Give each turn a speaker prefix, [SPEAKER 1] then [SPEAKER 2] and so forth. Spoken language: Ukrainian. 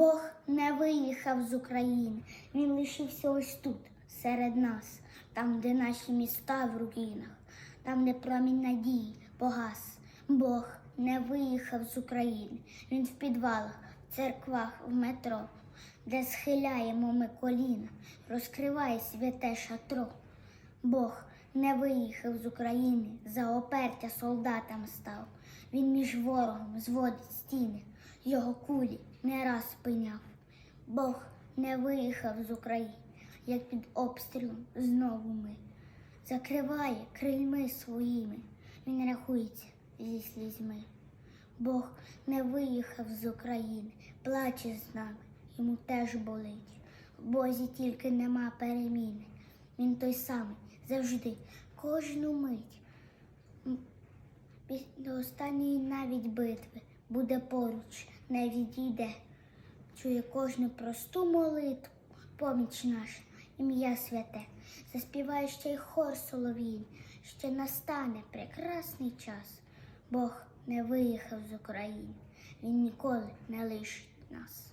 [SPEAKER 1] Бог не виїхав з України, він лишився ось тут, серед нас, там, де наші міста в руїнах, там, де промінь надії погас. Бог не виїхав з України, він в підвалах, в церквах, в метро, де схиляємо ми коліна, розкриває святе шатро. Бог не виїхав з України, за опертя солдатам став. Він між ворогом зводить стіни, його кулі не раз спиняв. Бог не виїхав з України, як під обстрілом знову ми. Закриває крильми своїми, він рахується зі слізьми. Бог не виїхав з України, плаче з нами, йому теж болить. В Бозі тільки нема переміни. Він той самий завжди, кожну мить. До останньої навіть битви буде поруч, не відійде. Чує кожну просту молитву, поміч наша, ім'я святе. Заспіває ще й хор солов'їн, ще настане прекрасний час. Бог не виїхав з України, Він ніколи не лишить нас.